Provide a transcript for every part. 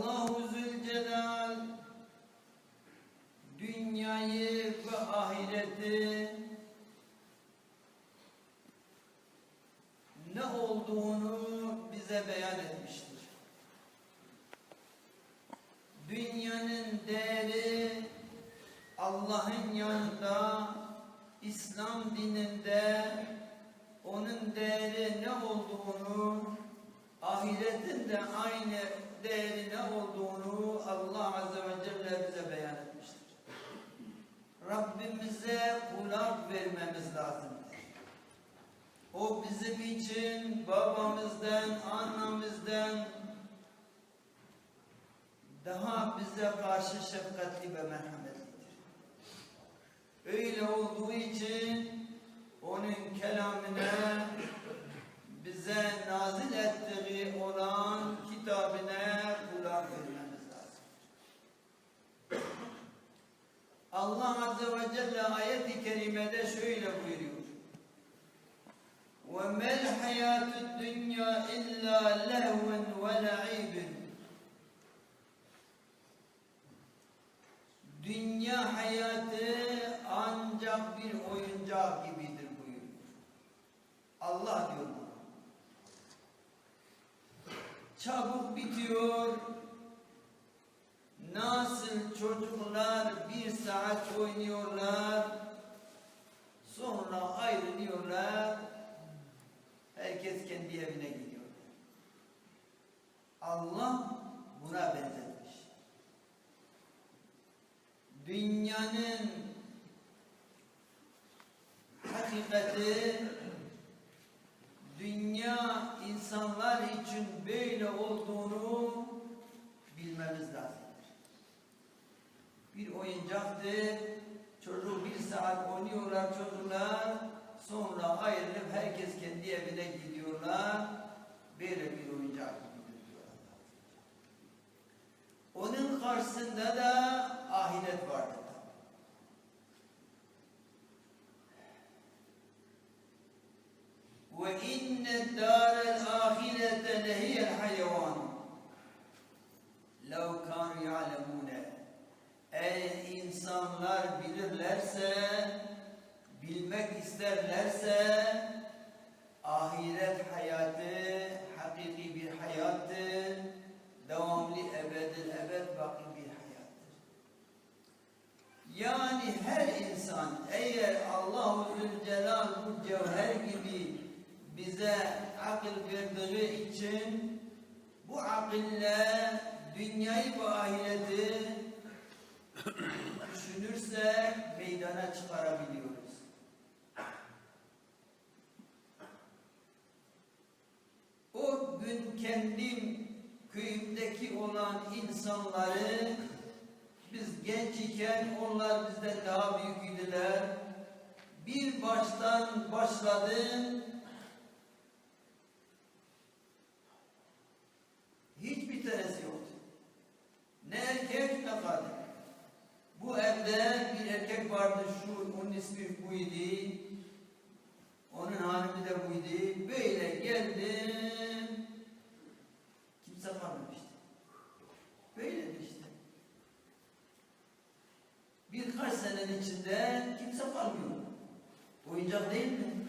Allahu Zülcelal dünyayı ve ahireti ne olduğunu bize beyan etmiştir. Dünyanın değeri Allah'ın yanında İslam dininde onun değeri ne olduğunu ahiretin de aynı değeri ne olduğunu Allah Azze ve Celle bize beyan etmiştir. Rabbimize kulak vermemiz lazımdır. O bizim için babamızdan, annemizden daha bize karşı şefkatli ve merhametlidir. Öyle olduğu için saat oynuyorlar, sonra ayrılıyorlar, herkes kendi evine gidiyor. Allah buna benzetmiş. Dünyanın hakikati dünya insanlar için böyle olduğunu bilmemiz lazımdır bir oyuncaktı. Çocuğu bir saat oynuyorlar çocuklar. Sonra ayrılıp herkes kendi evine gidiyorlar. Böyle bir oyuncak Onun karşısında da ahiret vardı. Ve inne da Yani her insan eğer Allahu Zülcelal bu cevher gibi bize akıl verdiği için bu akılle dünyayı ve ahireti düşünürse meydana çıkarabiliyoruz. O gün kendim köyümdeki olan insanları biz genç iken onlar bizden daha büyük idiler. Bir baştan başladım. Hiçbir tanesi yoktu. Ne erkek ne kadın. Bu evde bir erkek vardı şu, onun ismi buydu. Onun hanımı da buydu. Böyle geldim. Kimse kalmamıştı. Böyleydi işte. Senenin içinde kimse kalmıyor. Oyuncak değil mi?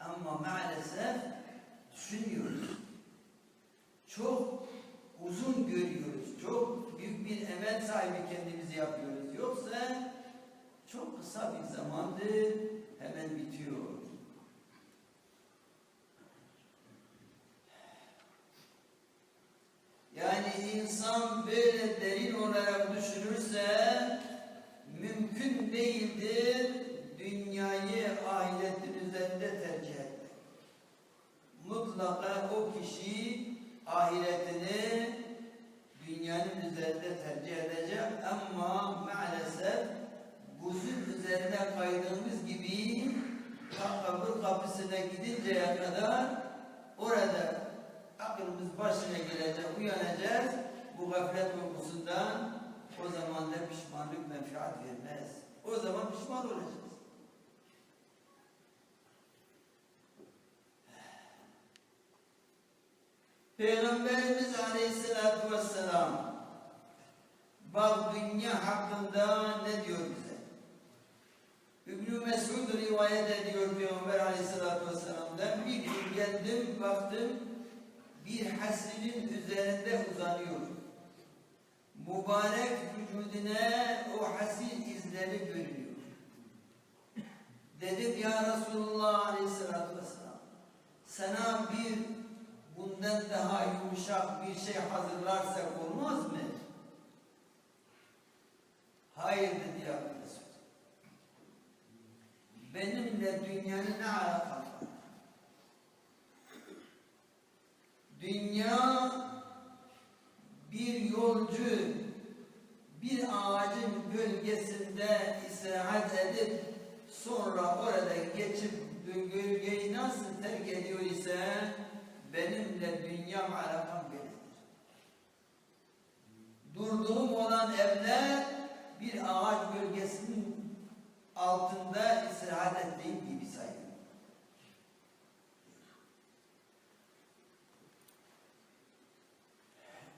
Ama maalesef düşünmüyoruz. Çok uzun görüyoruz. Çok büyük bir emel sahibi kendimizi yapıyoruz. Yoksa çok kısa bir zamandır hemen bitiyor. Yani insan böyle derin olarak düşünürse değildir dünyayı ahiretin üzerinde tercih etmek. Mutlaka o kişi ahiretini dünyanın üzerinde tercih edecek ama maalesef gusül üzerine kaydığımız gibi kabir kapısına gidinceye kadar orada aklımız başına gelecek, uyanacağız. Bu gaflet uykusundan o zaman da pişmanlık menfaat vermez. O zaman pişman olacağız. Peygamberimiz Aleyhisselatü Vesselam Bak dünya hakkında ne diyor bize? İbn-i Mesud rivayet ediyor Peygamber aleyhissalatü vesselam'dan. Bir gün geldim baktım bir hasinin üzerinde uzanıyor. Mübarek vücudine o hasil izleri görünüyor. Dedim ya Resulullah aleyhissalatü vesselam sana bir bundan daha yumuşak bir şey hazırlarsak olmaz mı? Hayır dedi ya Resul. Benimle dünyanın ne alakası var? Dünya bir yolcu gölgesinde istirahat edip sonra orada geçip gölgeyi nasıl terk ediyor ise benimle dünya alakam böyledir. Durduğum olan evler bir ağaç gölgesinin altında istirahat ettiğim gibi sayılır.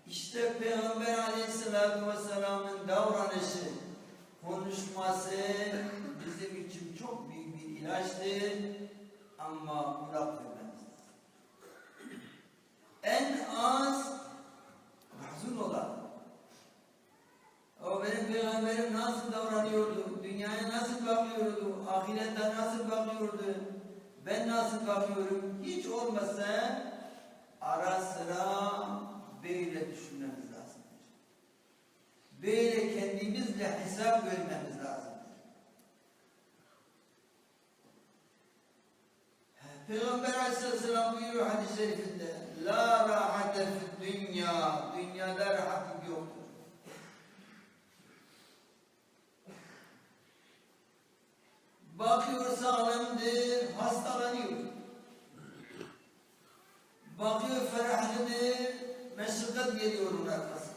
İşte Peygamber Aleyhisselatü Vesselam'ın davranışı, konuşması bizim için çok büyük bir ilaçtır ama kulak. En az mahzun olan o benim peygamberim nasıl davranıyordu, dünyaya nasıl bakıyordu, ahirete nasıl bakıyordu, ben nasıl bakıyorum, hiç olmasa ara sıra böyle lazımdır. Böyle kendimizle hesap vermemiz lazımdır. Peygamber aleyhisselam buyuruyor hadis-i şerifinde La rahate fid dünya Dünyada rahatlık yoktur. Bakıyor sağlamdır, hastalanıyor. Bakıyor ferahlıdır, meşgul geliyor onun arkasına.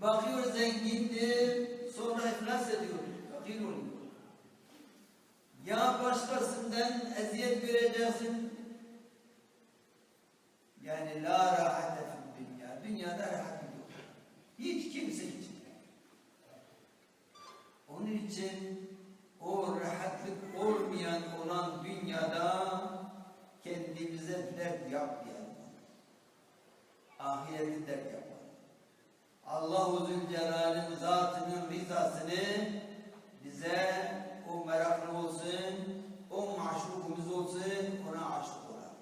Bakıyor zengindir, sonra iflas ediyor, fakir oluyor. Ya başkasından eziyet göreceksin. Yani la rahate fid dünya. Dünyada rahat yok. Hiç kimse için. Onun için o rahatlık olmayan olan dünyada kendimize dert yapmayalım. Ahireti dert yapalım. Allah-u Zülcelal'in zatının rızasını bize o meraklı olsun, o maşrukumuz olsun, ona aşık olalım.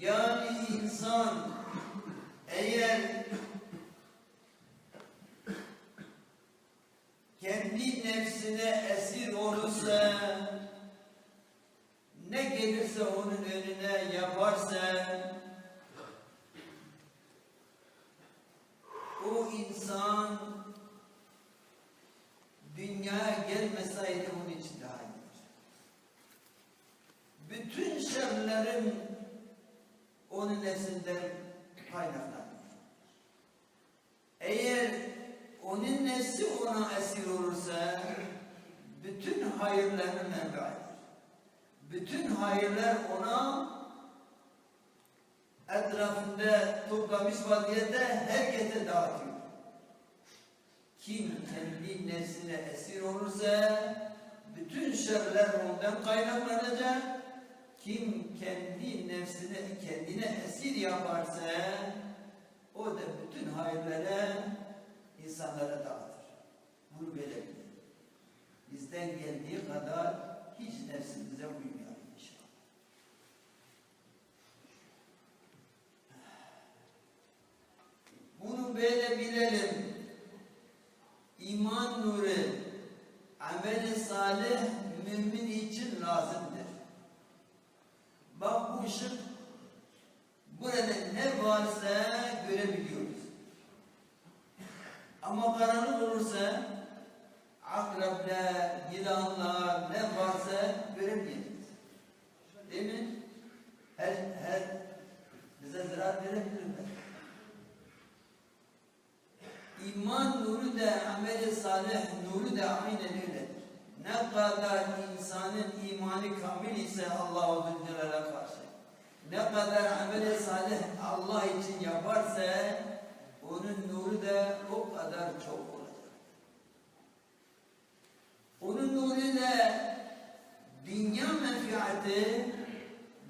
Yani insan eğer kendi nefsine esir olursa ne gelirse onun önüne yaparsa o insan dünyaya gelmeseydi onun için daha iyidir. Bütün şerlerin onun nefsinden kaynaklanır. Eğer onun nefsi ona esir olursa bütün hayırların menbaidir. Bütün hayırlar ona etrafında toplamış vaziyette herkese dağıtıyor. Kim kendi nefsine esir olursa bütün şerler ondan kaynaklanacak. Kim kendi nefsine kendine esir yaparsa o da bütün hayırları insanlara dağıtır. Bunu bilin. Bizden geldiği kadar hiç nefsimize uymayalım inşallah. Bunu böyle bilelim. İman nuru, ameli salih mümin için lazımdır. Bak bu ışık burada ne varsa görebiliyoruz. Ama karanlık olursa akrepler, yılanlar ne varsa göremeyeceğiz. Değil mi? Her, her bize zarar verebilirler. Nuru da ameli salih nuru da aynen öyledir. Ne kadar insanın imanı kamil ise Allah-u Zülcelal'e karşı, ne kadar ameli salih Allah için yaparsa onun nuru da o kadar çok olacak. Onun nuruyla dünya menfaati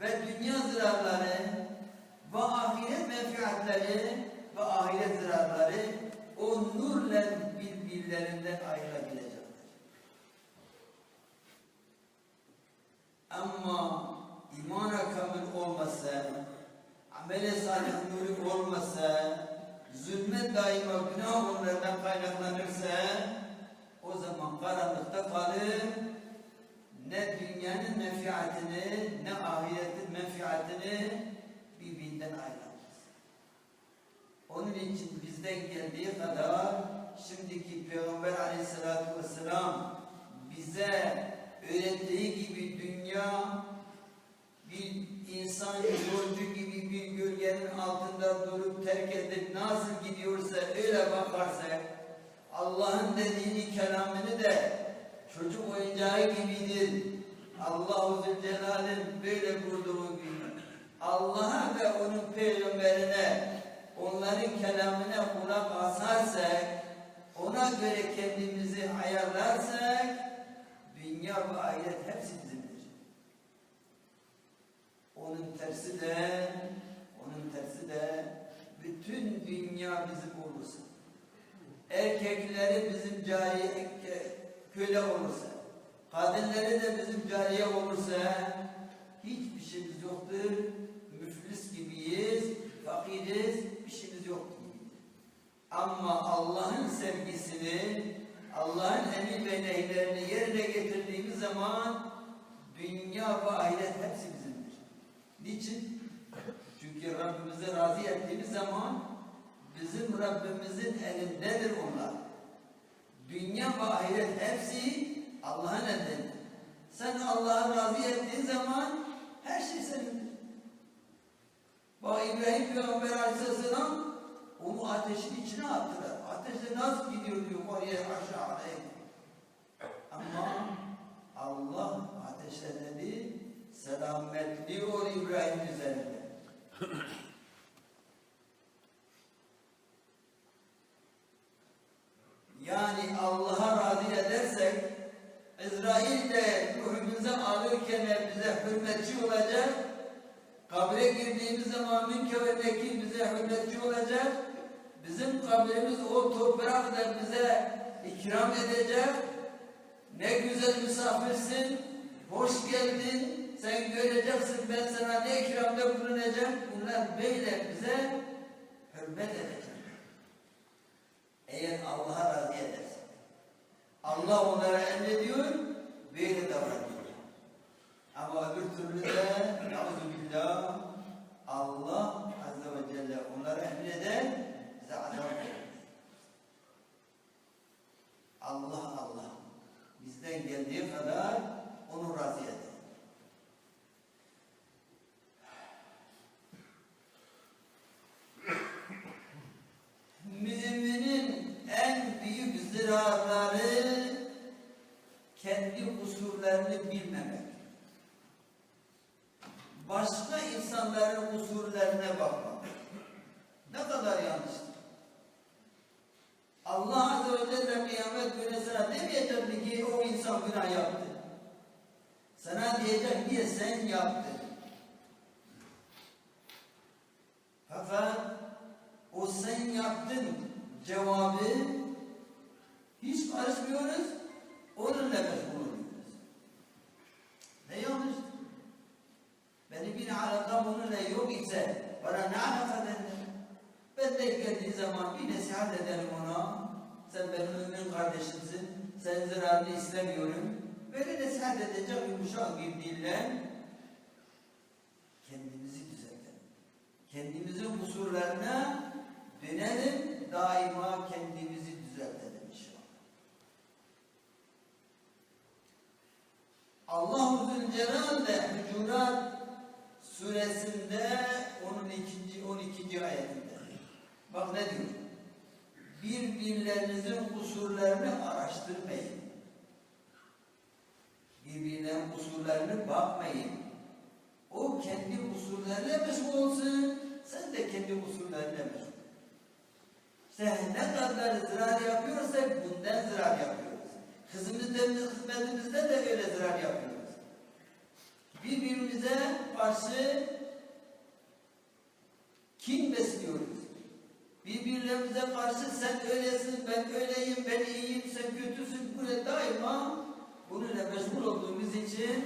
ve dünya zararları ve ahiret menfaatleri ve ahiret zararları o nurla birbirlerinden ayrılabilecektir. Ama imana kamil olmasa, amele salih nuru olmasa, zulmet daima günah onlardan kaynaklanırsa, o zaman karanlıkta kalır, ne dünyanın menfaatini, ne ahiretin menfaatini birbirinden ayıramaz. Onun için bizden geldiği kadar şimdiki Peygamber aleyhissalatü vesselam bize öğrettiği gibi dünya bir insan yolcu gibi bir gölgenin altında durup terk edip nasıl gidiyorsa öyle bakarsak Allah'ın dediğini kelamını da çocuk oyuncağı gibidir. Allah-u Zülcelal'in böyle kurduğu gibi Allah'a ve onun peygamberine onların kelamına kulak asarsak ona göre kendimizi ayarlarsak dünya ve ahiret hepsi bizimdir. Onun tersi de onun tersi de bütün dünya bizim olursa erkekleri bizim cariye köle olursa kadınları da bizim cariye olursa hiçbir şeyimiz yoktur. Müflis gibiyiz, fakiriz, bir şeyimiz yok gibidir. Ama Allah'ın sevgisini, Allah'ın emir ve nehirlerini yerine getirdiğimiz zaman dünya ve ahiret hepsi bizimdir. Niçin? Çünkü Rabbimizi razı ettiğimiz zaman bizim Rabbimizin elindedir onlar. Dünya ve ahiret hepsi Allah'ın elindedir. Sen Allah'ı razı ettiğin zaman her şey senindir. Bak İbrahim Peygamber Aleyhisselam onu ateşin içine attılar. Ateşte nasıl gidiyor diyor oraya aşağıya. Ama Allah ateşledi selametliyor İbrahim üzerinde. Yani Allah'a razı edersek İsrail de ruhumuzu alırken bize hürmetçi olacak. Kabre girdiğimiz zaman Münke ve bize hürmetçi olacak. Bizim kabrimiz o toprakla bize ikram edecek. Ne güzel misafirsin, hoş geldin, sen göreceksin ben sana ne ikramda bulunacağım. Bunlar böyle bize hürmet edecek. Eğer Allah'a razı edersen. Allah onlara emrediyor, böyle davranıyor. Ama öbür türlü de billah Allah Azze ve Celle onlara emreder, bize azap verir. Allah Allah bizden geldiği kadar onu razı eder. Müminin en büyük zirarları kendi kusurlarını bilmemek. Başka insanların kusurlarına bakmak. Ne kadar yanlıştır. Allah Azze ve Celle kıyamet günü sana demeyecek insan günah yaptı. Sana diyecek niye sen yaptın. Fakat o sen yaptın cevabı hiç karışmıyoruz, onunla meşgul oluyoruz. Ne yanlıştır? Benim bir alakam onunla yok ise bana ne alaka denir? Ben de geldiği zaman bir nasihat ederim ona. Sen benim mümin kardeşimsin, senin zararını istemiyorum. Böyle nasihat edecek yumuşak bir dille kendimizi düzeltelim. Kendimizin kusurlarına dönelim, daima kendimizi düzeltelim inşallah. Allah-u Zülcelal de Hucurat suresinde onun ikinci, 12. ayetinde. Bak ne diyor? Birbirlerinizin kusurlarını araştırmayın. Birbirlerinin kusurlarını bakmayın. O kendi kusurlarıyla kendi usullerine meşgul. İşte ne kadar zirar yapıyorsak bundan zirar yapıyoruz. Hizmetimizde, hizmetimizde de öyle zirar yapıyoruz. Birbirimize karşı kin besliyoruz. Birbirlerimize karşı sen öylesin, ben öyleyim, ben iyiyim, sen kötüsün. Böyle daima bununla meşgul olduğumuz için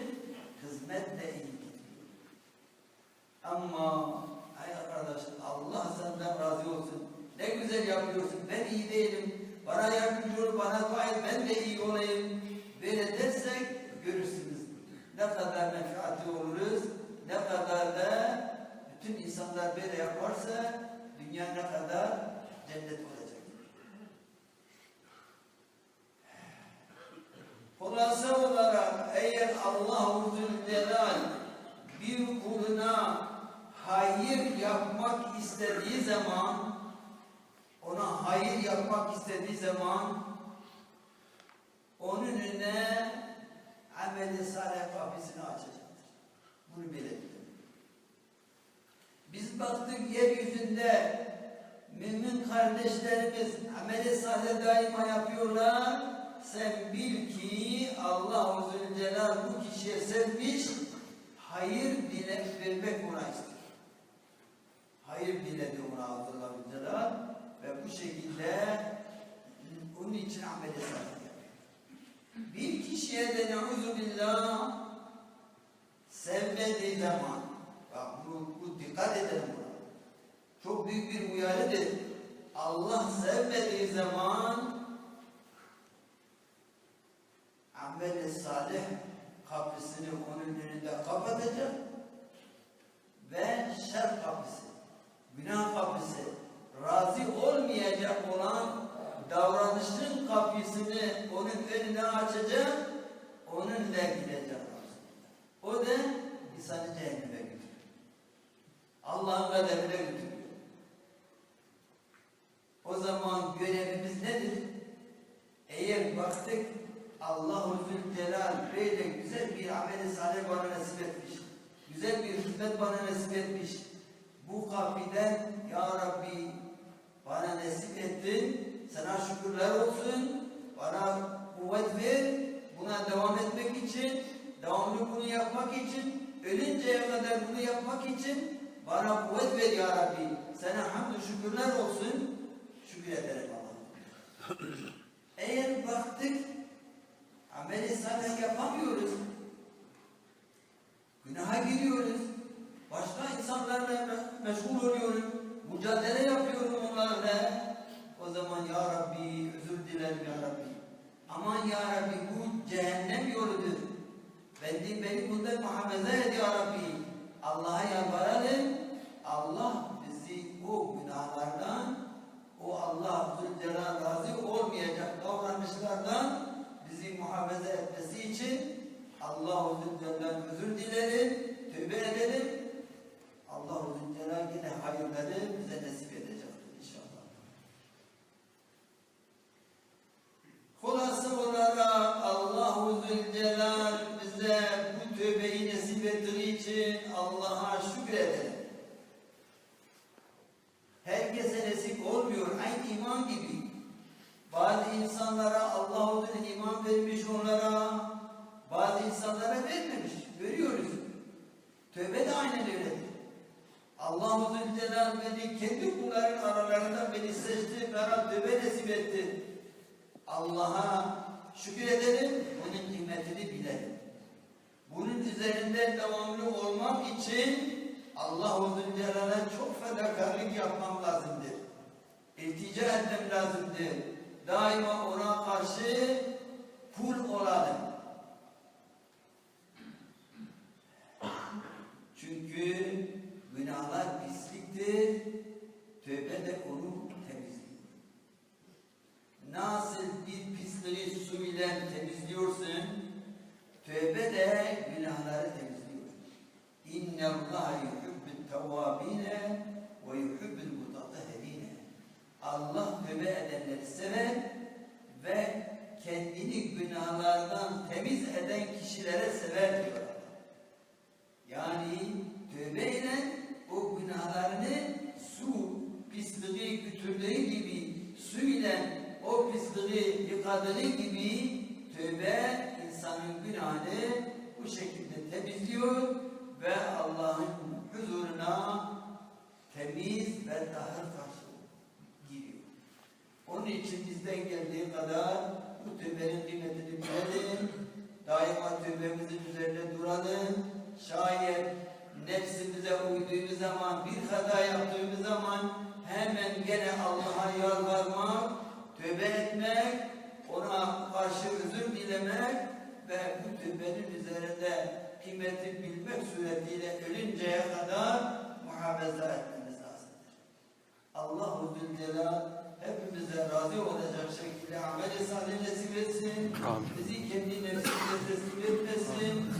hizmetle gidiyor. Ama ay arkadaş Allah senden razı olsun. Ne güzel yapıyorsun. Ben iyi değilim. Bana yardımcı ol, bana dua et, ben de iyi olayım. Böyle dersek görürsünüz. Ne kadar menfaatli oluruz, ne kadar da bütün insanlar böyle yaparsa dünya ne kadar cennet olacak. Hulasa olarak eğer Allah-u Zülcelal bir kuluna hayır yapmak istediği zaman ona hayır yapmak istediği zaman onun önüne ameli salih kapısını açacaktır. Bunu belirtiyor. Biz baktık yeryüzünde mümin kardeşlerimiz ameli salih daima yapıyorlar. Sen bil ki Allah-u Zülcelal bu kişiye sevmiş, hayır dile vermek ona istiyor. Hayır diledi ona Allah-u Zülcelal ve bu şekilde onun için ameli salih yapıyor. Bir kişiye de neuzu billah sevmediği zaman bak bu, bu dikkat edelim. Çok büyük bir uyarıdır. Allah sevmediği zaman amel-i salih kapısını onun önünde kapatacak ve şer kapısı, günah kapısı, razı olmayacak olan davranışın kapısını onun önüne açacak, onunla gidecek. O da insanı cehenneme götürüyor. Allah'ın kaderine götürüyor. O zaman görevimiz nedir? Baktık Allah-u Zülcelal böyle güzel bir ameli salih bana nasip etmiş. Güzel bir hizmet bana nasip etmiş. Bu kapıdan Ya Rabbi bana nasip ettin. Sana şükürler olsun. Bana kuvvet ver. Buna devam etmek için, devamlı bunu yapmak için, ölünceye kadar bunu yapmak için bana kuvvet ver Ya Rabbi. Sana hamdü şükürler olsun. Şükür ederim Allah'a. Eğer baktık ameli yapamıyoruz. Günaha giriyoruz. Başka insanlarla me- meşgul oluyorum. Mücadele yapıyorum onlarla. O zaman Ya Rabbi özür dilerim Ya Rabbi. Aman Ya Rabbi bu cehennem yoludur. Beni, beni bundan muhafaza et Ya Rabbi. Allah'a yalvaralım. Allah bizi o günahlardan, o Allah Zülcelal razı olmayacak davranışlardan bizi muhafaza etmesi için Allah-u Zülcelal özür dilerim, tövbe edelim. Allah-u Zülcelal yine hayırları bize nasip edecektir inşallah. Hulası olarak Allah-u Zülcelal bize bu tövbeyi nasip ettiği için Allah'a şükredelim. Herkese nasip olmuyor. Aynı iman gibi. Bazı insanlara Allah-u Zülcelal iman vermiş onlara, bazı insanlara vermemiş. Görüyoruz. Öyledir. Allah-u Zülcelal beni kendi kulların aralarından beni seçti, bana tövbe nasip etti. Allah'a şükür edelim, bunun kıymetini bilelim. Bunun üzerinde devamlı olmam için Allah-u Zülcelal'e çok fedakarlık yapmam lazımdır. İltica etmem lazımdır. Daima ona karşı kul olalım. Çünkü günahlar pisliktir, tövbe de onu temizliyor. Nasıl bir pisliği su ile temizliyorsun, tövbe de günahları temizliyor. İnne Allah yuhibbut tevvabine ve yuhibbul mutatahhirine. Allah tövbe edenleri sever ve kendini günahlardan temiz eden kişilere sever diyor Allah. Yani tövbe ile o günahlarını su yıkadığı gibi tövbe insanın günahını bu şekilde temizliyor ve Allah'ın huzuruna temiz ve tahır karşı giriyor. Onun için bizden geldiği kadar bu tövbenin kıymetini bilelim. Daima tövbemizin üzerinde duralım. Şayet nefsimize uyduğumuz zaman, bir hata yaptığımız zaman hemen gene Allah'a yalvarmak, tövbe etmek, ona karşı özür dilemek ve bu tövbenin üzerinde kıymeti bilmek suretiyle ölünceye kadar muhafaza etmemiz lazımdır. Allah-u Zülcelal hepimize razı olacak şekilde amel-i salih nasip etsin. Bizi kendi nefsimize teslim etmesin.